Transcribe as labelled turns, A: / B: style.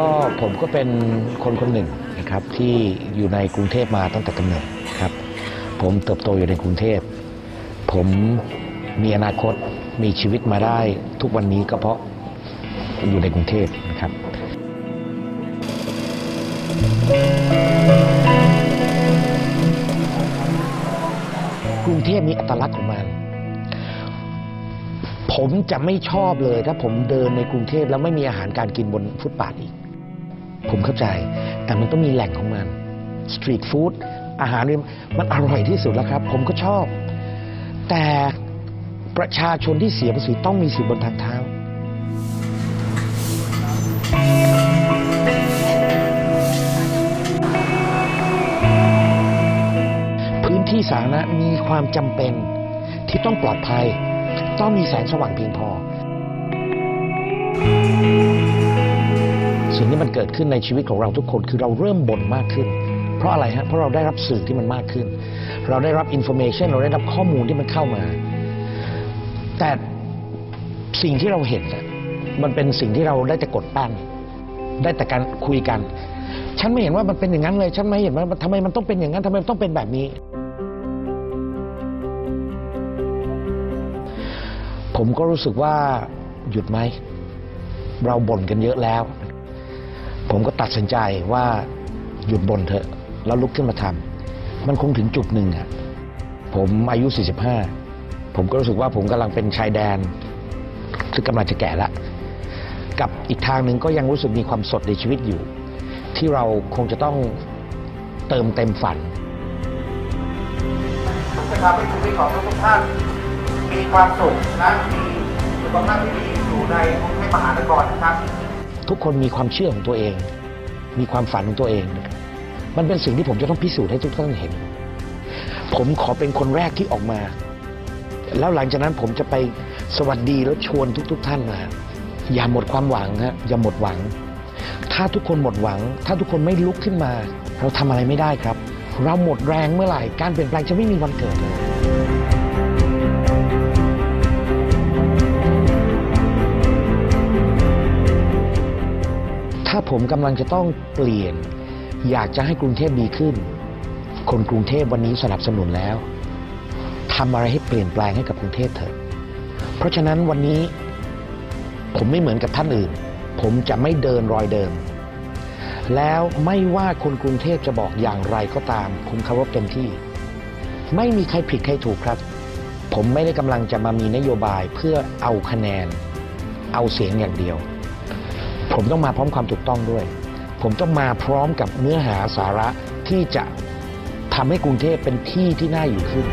A: ก็ผมก็เป็นคนคนหนึ่งนะครับที่อยู่ในกรุงเทพมาตั้งแต่กำเนิดครับ ผมเติบโตอยู่ในกรุงเทพ ผมมีอนาคตมีชีวิตมาได้ทุกวันนี้ก็เพราะอยู่ในกรุงเทพนะครับกรุงเทพมีอัตลักษณ์ของมัน ผมจะไม่ชอบเลยถ้าผมเดินในกรุงเทพแล้วไม่มีอาหารการกินบนฟุตบาทอีก ผมเข้าใจ แต่มันต้องมีแหล่งของมันสตรีทฟู้ดอาหารนี่มันอร่อยที่สุดแล้วครับ ผมก็ชอบ แต่ประชาชนที่เสียภาษีต้องมีสิทธิ์บนทางเท้าพื้นที่สาธารณะมีความจำเป็นที่ต้องปลอดภัย ต้องมีแสงสว่างเพียงพอ สิ่งที่มันเกิดขึ้นในชีวิตของเราทุกคนคือเราเริ่มบ่นมากขึ้น เพราะอะไรฮะเพราะเราได้รับสื่อที่มันมากขึ้น เราได้รับอินโฟเมชันเราได้รับข้อมูลที่มันเข้ามา แต่สิ่งที่เราเห็นมันเป็นสิ่งที่เราได้แต่กดปั้นได้แต่การคุยกัน ฉันไม่เห็นว่ามันเป็นอย่างนั้นเลย ฉันไม่เห็นว่าทำไมมันต้องเป็นอย่างนั้นทำไมมันต้องเป็นแบบนี้ ผมก็รู้สึกว่าหยุดไหม เราบ่นกันเยอะแล้ว ผมก็ตัดสินใจว่าหยุดบ่นเถอะ แล้วลุกขึ้นมาทำมันคงถึงจุดหนึ่งอะผมอายุ 45 ผมก็รู้สึกว่าผมกำลังเป็นชายแดนซึ่งกำลังจะแก่ละกับอีกทางหนึ่งก็ยังรู้สึกมีความสดในชีวิตอยู่ ที่เราคงจะต้องเติมเต็มฝัน
B: จะทำให้ชีวิตของทุกท่านมีความสุขและมีสุขภาพที่ดีอยู่ในกรุงเทพมหานครนะครับ
A: ทุกคนมีความเชื่อของตัวเอง มีความฝันของตัวเองนะครับมันเป็นสิ่งที่ผมจะต้องพิสูจน์ให้ทุกท่านเห็น ผมขอเป็นคนแรกที่ออกมา แล้วหลังจากนั้นผมจะไปสวัสดีแล้วชวนทุกๆท่านมา อย่าหมดความหวังฮะอย่าหมดหวัง ถ้าทุกคนหมดหวัง ถ้าทุกคนไม่ลุกขึ้นมา เราทำอะไรไม่ได้ครับ เราหมดแรงเมื่อไหร่การเปลี่ยนแปลงจะไม่มีวันเกิดเลย ผมกำลังจะต้องเปลี่ยน อยากจะให้กรุงเทพดีขึ้น คนกรุงเทพวันนี้สนับสนุนแล้วทำอะไรให้เปลี่ยนแปลงให้กับกรุงเทพเถอะ เพราะฉะนั้นวันนี้ผมไม่เหมือนกับท่านอื่น ผมจะไม่เดินรอยเดิม แล้วไม่ว่าคนกรุงเทพจะบอกอย่างไรก็ตาม ผมเคารพเต็มที่ ไม่มีใครผิดใครถูกครับ ผมไม่ได้กำลังจะมามีนโยบายเพื่อเอาคะแนน เอาเสียงอย่างเดียว ผมต้องมาพร้อมความถูกต้องด้วย ผมต้องมาพร้อมกับเนื้อหาสาระที่จะทำให้กรุงเทพเป็นที่ที่น่าอยู่ขึ้น